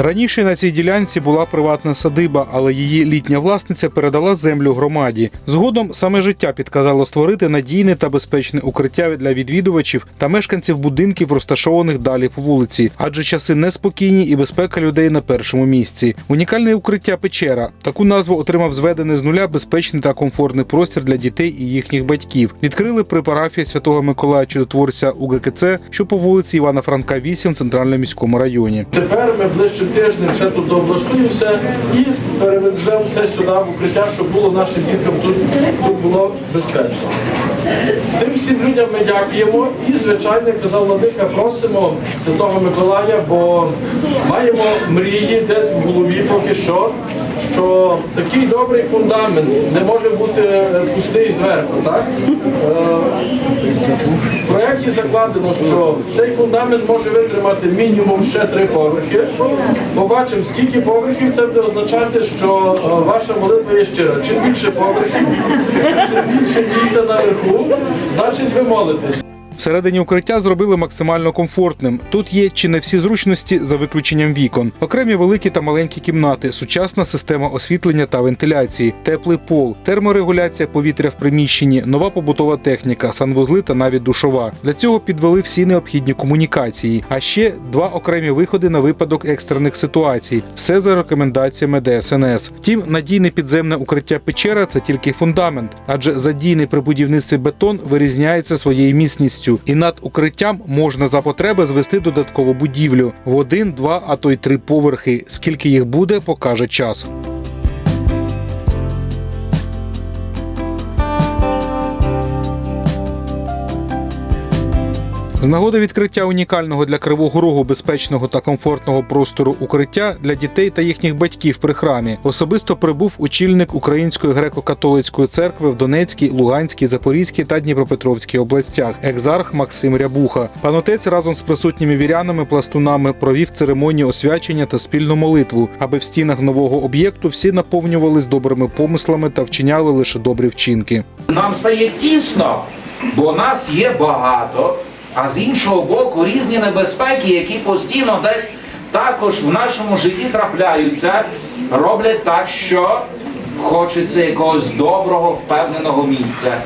Раніше на цій ділянці була приватна садиба, але її літня власниця передала землю громаді. Згодом саме життя підказало створити надійне та безпечне укриття для відвідувачів та мешканців будинків, розташованих далі по вулиці, адже часи неспокійні і безпека людей на першому місці. Унікальне укриття печера. Таку назву отримав зведений з нуля безпечний та комфортний простір для дітей і їхніх батьків. Відкрили при парафії Святого Миколая Чудотворця УГКЦ, що по вулиці Івана Франка, 8 в центральному міському районі. Тепер ми ближчим тижнем ще тут облаштуємося і перевеземо все сюди в укриття, щоб було нашим діткам тут, тут було безпечно. Тим всім людям ми дякуємо і, звичайно, казав Владика, просимо Святого Миколая, бо маємо мрії десь в голові поки що, що такий добрий фундамент не може бути е, пустий зверху. Так? Е, в проєкті закладено, що цей фундамент може витримати мінімум ще три поверхи. Побачимо, скільки поверхів це буде означати, що е, ваша молитва є щира. Чим більше поверхів, чим більше місця наверху, значить ви молитесь. Всередині укриття зробили максимально комфортним. Тут є чи не всі зручності за виключенням вікон, окремі великі та маленькі кімнати, сучасна система освітлення та вентиляції, теплий пол, терморегуляція повітря в приміщенні, нова побутова техніка, санвузли та навіть душова. Для цього підвели всі необхідні комунікації, а ще два окремі виходи на випадок екстрених ситуацій. Все за рекомендаціями ДСНС. Втім, надійне підземне укриття печера це тільки фундамент, адже задійний при будівництві бетон вирізняється своєю міцністю, і над укриттям можна за потреби звести додаткову будівлю в один, два, а то й три поверхи. Скільки їх буде, покаже час. Нагоди відкриття унікального для Кривого Рогу безпечного та комфортного простору укриття для дітей та їхніх батьків при храмі особисто прибув очільник Української греко-католицької церкви в Донецькій, Луганській, Запорізькій та Дніпропетровській областях, екзарх Максим Рябуха. Пан отець разом з присутніми вірянами, пластунами провів церемонію освячення та спільну молитву, аби в стінах нового об'єкту всі наповнювались добрими помислами та вчиняли лише добрі вчинки. Нам стає тісно, бо нас є багато, а з іншого боку різні небезпеки, які постійно десь також в нашому житті трапляються, роблять так, що хочеться якогось доброго, впевненого місця.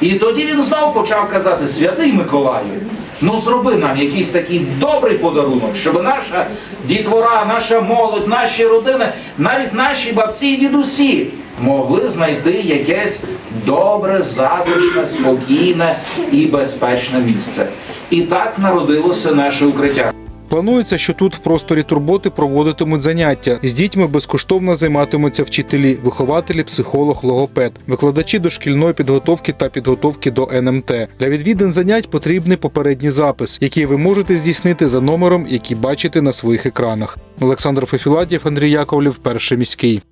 І тоді він знов почав казати: Святий Миколаю, ну зроби нам якийсь такий добрий подарунок, щоб наша дітвора, наша молодь, наші родини, навіть наші бабці і дідусі могли знайти якесь добре, затишне, спокійне і безпечне місце. І так народилося наше укриття. Планується, що тут в просторі турботи проводитимуть заняття. З дітьми безкоштовно займатимуться вчителі, вихователі, психолог, логопед, викладачі дошкільної підготовки та підготовки до НМТ. Для відвідин занять потрібний попередній запис, який ви можете здійснити за номером, який бачите на своїх екранах. Олександр Фефіладєв, Андрій Яковлів, перший міський.